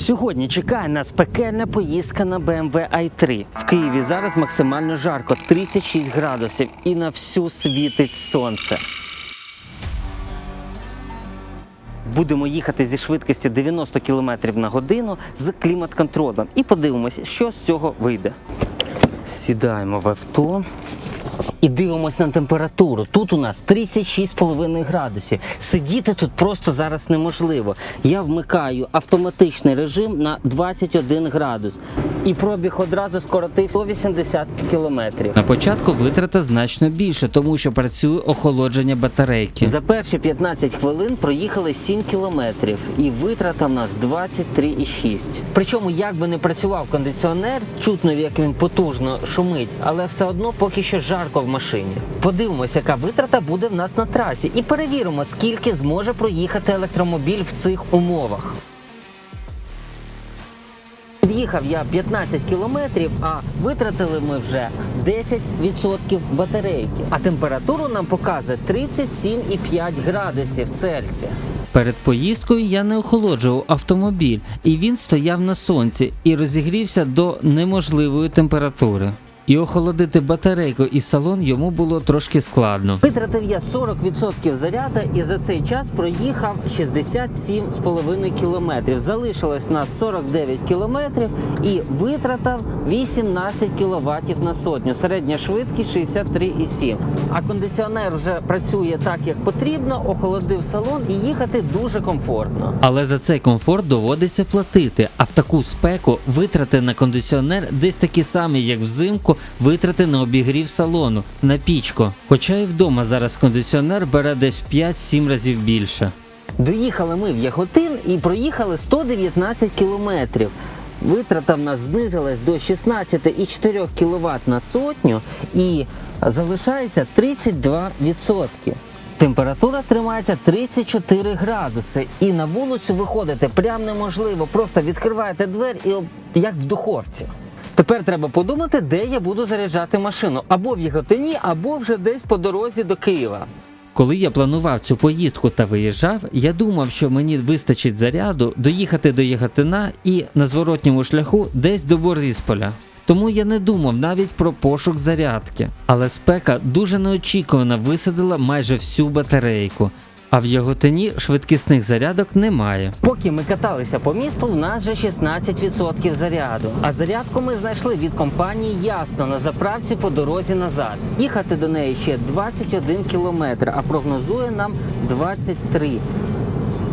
Сьогодні чекає нас пекельна поїздка на BMW i3. В Києві зараз максимально жарко 36 градусів і на всю світить сонце. Будемо їхати зі швидкістю 90 км на годину з клімат-контролем і подивимося, що з цього вийде. Сідаємо в авто. І дивимось на температуру. Тут у нас 36,5 градусів. Сидіти тут просто зараз неможливо. Я вмикаю автоматичний режим на 21 градус. І пробіг одразу скоротив 180 кілометрів. На початку витрата значно більше, тому що працює охолодження батарейки. За перші 15 хвилин проїхали 7 кілометрів, і витрата в нас 23,6. Причому, як би не працював кондиціонер, чутно, як він потужно шумить, але все одно поки що жарко в машині. Подивимося, яка витрата буде в нас на трасі, і перевіримо, скільки зможе проїхати електромобіль в цих умовах. Під'їхав я 15 кілометрів, а витратили ми вже 10% батарейки. А температуру нам показує 37,5 градусів Цельсія. Перед поїздкою я не охолоджував автомобіль, і він стояв на сонці і розігрівся до неможливої температури. І охолодити батарейку і салон йому було трошки складно. Витратив я 40% заряду і за цей час проїхав 67,5 кілометрів. Залишилось нас 49 кілометрів і витратив 18 кіловатів на сотню. Середня швидкість 63,7. А кондиціонер вже працює так, як потрібно, охолодив салон і їхати дуже комфортно. Але за цей комфорт доводиться платити. А в таку спеку витрати на кондиціонер десь такі самі, як взимку, витрати на обігрів салону, на пічку. Хоча і вдома зараз кондиціонер бере десь 5-7 разів більше. Доїхали ми в Яготин і проїхали 119 кілометрів. Витрата в нас знизилась до 16,4 кВт на сотню і залишається 32%. Температура тримається 34 градуси, і на вулицю виходити прям неможливо. Просто відкриваєте двері і як в духовці. Тепер треба подумати, де я буду заряджати машину або в Яготині, або вже десь по дорозі до Києва. Коли я планував цю поїздку та виїжджав, я думав, що мені вистачить заряду доїхати до Яготина і на зворотньому шляху десь до Борисполя. Тому я не думав навіть про пошук зарядки. Але спека дуже неочікувано висадила майже всю батарейку. А в Яготині швидкісних зарядок немає. Поки ми каталися по місту, в нас вже 16% заряду. А зарядку ми знайшли від компанії Ясно на заправці по дорозі назад. Їхати до неї ще 21 кілометр, а прогнозує нам 23.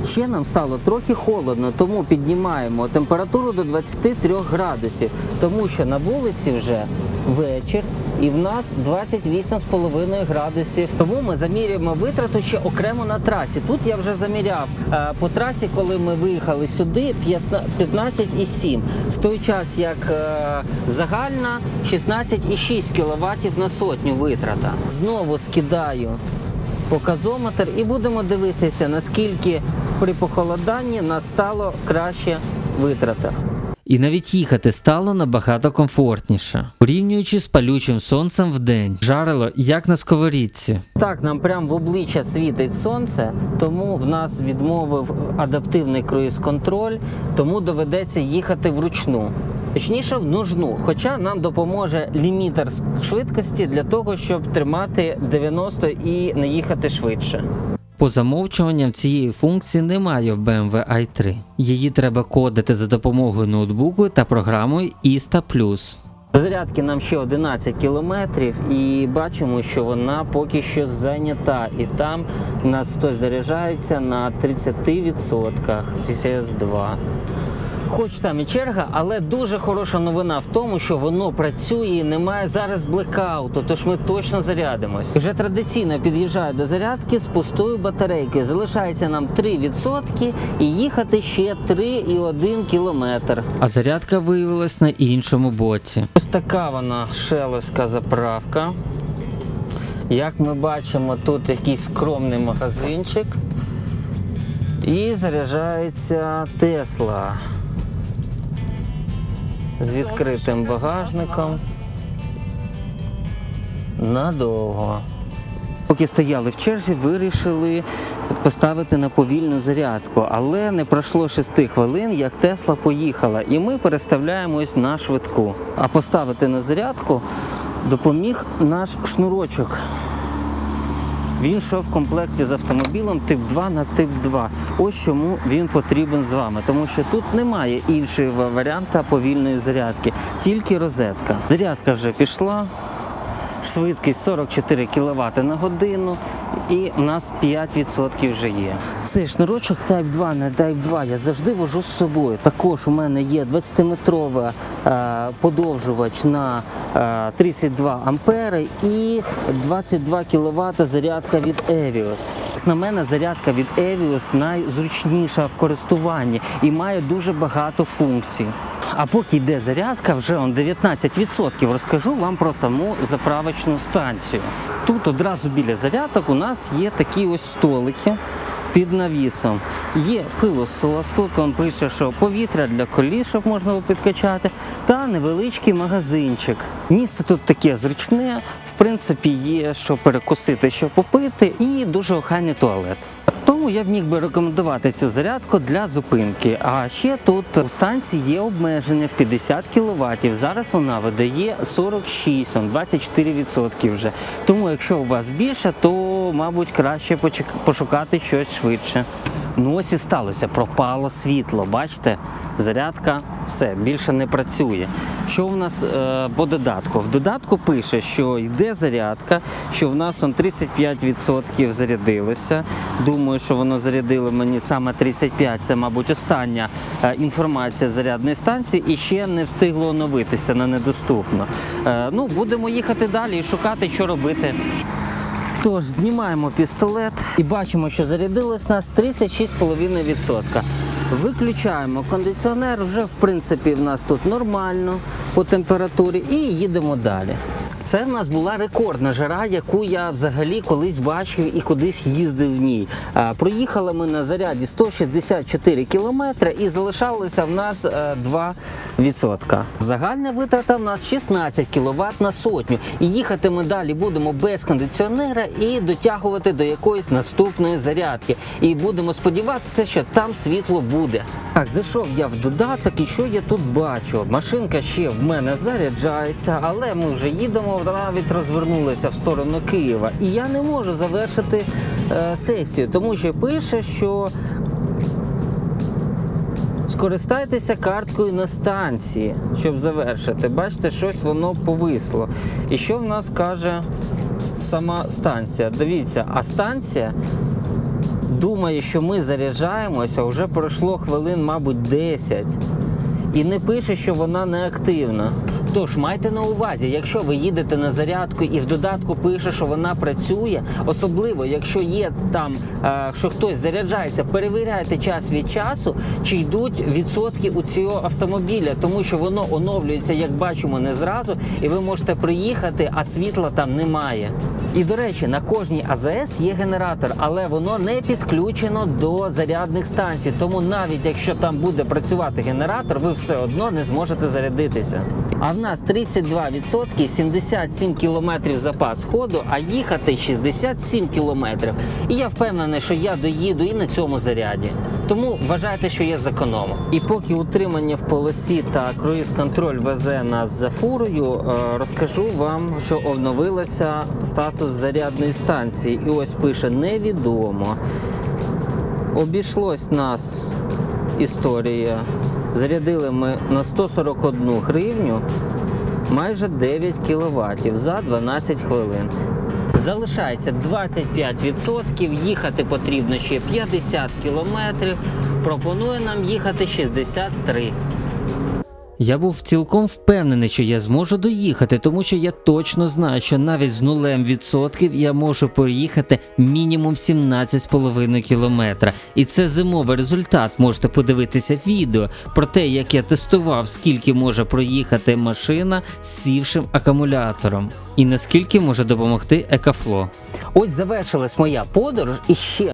Ще нам стало трохи холодно, тому піднімаємо температуру до 23 градусів, тому що на вулиці вже вечір і в нас 28,5 градусів. Тому ми замірюємо витрату ще окремо на трасі. Тут я вже заміряв е, по трасі, коли ми виїхали сюди, 15,7. В той час як е, загальна 16,6 кВт на сотню витрата. Знову скидаю показометр і будемо дивитися, наскільки при похолоданні нас стало краще витрата. І навіть їхати стало набагато комфортніше, порівнюючи з палючим сонцем в день. Жарило як на сковорідці. Так, нам прям в обличчя світить сонце, тому в нас відмовив адаптивний круїз-контроль, тому доведеться їхати вручну. Точніше, в нужну. Хоча нам допоможе лімітер швидкості для того, щоб тримати 90 і не їхати швидше. По замовчуванням цієї функції немає в BMW i3. Її треба кодити за допомогою ноутбуку та програмою ISTA+. Зарядки нам ще 11 кілометрів, і бачимо, що вона поки що зайнята. І там нас хтось заряджається на 30% ccs 2 Хоч там і черга, але дуже хороша новина в тому, що воно працює і немає зараз блекауту, тож ми точно зарядимось. Вже традиційно під'їжджаю до зарядки з пустою батарейкою. Залишається нам 3% і їхати ще 3,1 кілометр. А зарядка виявилась на іншому боці. Ось така вона шелеська заправка. Як ми бачимо, тут якийсь скромний магазинчик. І заряджається Тесла з відкритим багажником. Надовго. Поки стояли в черзі, вирішили поставити на повільну зарядку, але не пройшло 6 хвилин, як Тесла поїхала, і ми переставляємось на швидку. А поставити на зарядку допоміг наш шнурочок. Він йшов в комплекті з автомобілем тип 2 на тип 2. Ось чому він потрібен з вами, тому що тут немає іншого варіанта повільної зарядки, тільки розетка. Зарядка вже пішла. Швидкість 44 кВт на годину, і у нас 5% вже є. Цей шнурочок Type 2 на Type 2 я завжди вожу з собою. Також у мене є 20-метровий е, подовжувач на е, 32 ампери і 22 кВт зарядка від Evios. На мене, зарядка від Evios найзручніша в користуванні і має дуже багато функцій. А поки йде зарядка, вже он 19%. Розкажу вам про саму заправочну станцію. Тут одразу біля зарядок у нас є такі ось столики. Під навісом є пилосос. Тут вам пише, що повітря для колі, щоб можна було підкачати, та невеличкий магазинчик. Місце тут таке зручне, в принципі, є що перекусити, що попити, і дуже охайний туалет. Тому я б міг би рекомендувати цю зарядку для зупинки. А ще тут у станції є обмеження в 50 кВт. Зараз вона видає 46, он 24% вже. Тому якщо у вас більше, то мабуть краще пошукати щось швидше. Ну ось і сталося, пропало світло. Бачите, зарядка все більше не працює. Що в нас е, по додатку? В додатку пише, що йде зарядка, що в нас он 35% зарядилося. Думаю, що воно зарядило мені саме 35%, Це, мабуть, остання е, інформація зарядної станції і ще не встигло оновитися на недоступно. Е, ну, будемо їхати далі і шукати, що робити. Тож знімаємо пістолет і бачимо, що зарядилось нас 36,5%. Виключаємо кондиціонер, вже в принципі в нас тут нормально по температурі, і їдемо далі. Це в нас була рекордна жара, яку я взагалі колись бачив і кудись їздив в ній. Проїхали ми на заряді 164 кілометри і залишалося в нас е, 2%. Загальна витрата в нас 16 кВт на сотню. І їхати ми далі будемо без кондиціонера і дотягувати до якоїсь наступної зарядки. І будемо сподіватися, що там світло буде. Так, зайшов я в додаток, і що я тут бачу? Машинка ще в мене заряджається, але ми вже їдемо, навіть розвернулися в сторону Києва. І я не можу завершити е, сесію, тому що пише, що Скористайтеся карткою на станції, щоб завершити. Бачите, щось воно повисло. І що в нас каже сама станція? Дивіться, а станція думає, що ми заряджаємося, вже пройшло хвилин, мабуть, 10. І не пише, що вона не активна. Тож майте на увазі, якщо ви їдете на зарядку і в додатку пише, що вона працює, особливо якщо є там, е, що хтось заряджається, перевіряйте час від часу, чи йдуть відсотки у цього автомобіля, тому що воно оновлюється, як бачимо, не зразу, і ви можете приїхати, а світла там немає. І до речі, на кожній АЗС є генератор, але воно не підключено до зарядних станцій. Тому навіть якщо там буде працювати генератор, ви все одно не зможете зарядитися. А в нас 32%, 77 кілометрів запас ходу, а їхати 67 кілометрів. І я впевнений, що я доїду і на цьому заряді. Тому вважайте, що я зекономив. І поки утримання в полосі та круїз-контроль везе нас за фурою, е, розкажу вам, що оновилося статус зарядної станції. І ось пише невідомо. Обійшлось нас історія. Зарядили ми на 141 гривню майже 9 кВт за 12 хвилин. Залишається 25%, їхати потрібно ще 50 кілометрів. Пропонує нам їхати 63. Я був цілком впевнений, що я зможу доїхати, тому що я точно знаю, що навіть з нулем відсотків я можу проїхати мінімум 17,5 кілометра. І це зимовий результат. Можете подивитися відео про те, як я тестував, скільки може проїхати машина з сівшим акумулятором, і наскільки може допомогти екафло. Ось завершилась моя подорож і ще.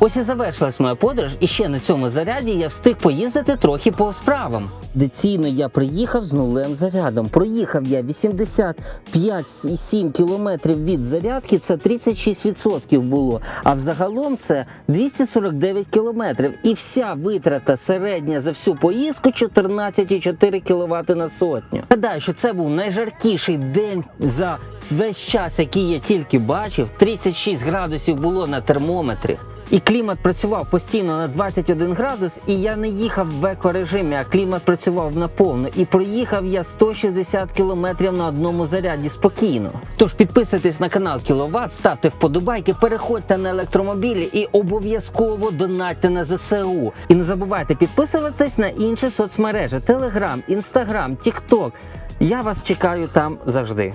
Ось і завершилась моя подорож, і ще на цьому заряді я встиг поїздити трохи по справам. Деційно я приїхав з нулем зарядом. Проїхав я 85,7 кілометрів від зарядки, це 36% було. А взагалом це 249 кілометрів. І вся витрата середня за всю поїздку 14,4 кВт на сотню. Гадаю, що це був найжаркіший день за весь час, який я тільки бачив. 36 градусів було на термометрі. І клімат працював постійно на 21 градус, і я не їхав в екорежимі, а клімат працював наповну. І проїхав я 160 кілометрів на одному заряді спокійно. Тож підписуйтесь на канал Кіловат, ставте вподобайки, переходьте на електромобілі і обов'язково донатьте на ЗСУ. І не забувайте підписуватись на інші соцмережі: Телеграм, Інстаграм, Тікток. Я вас чекаю там завжди.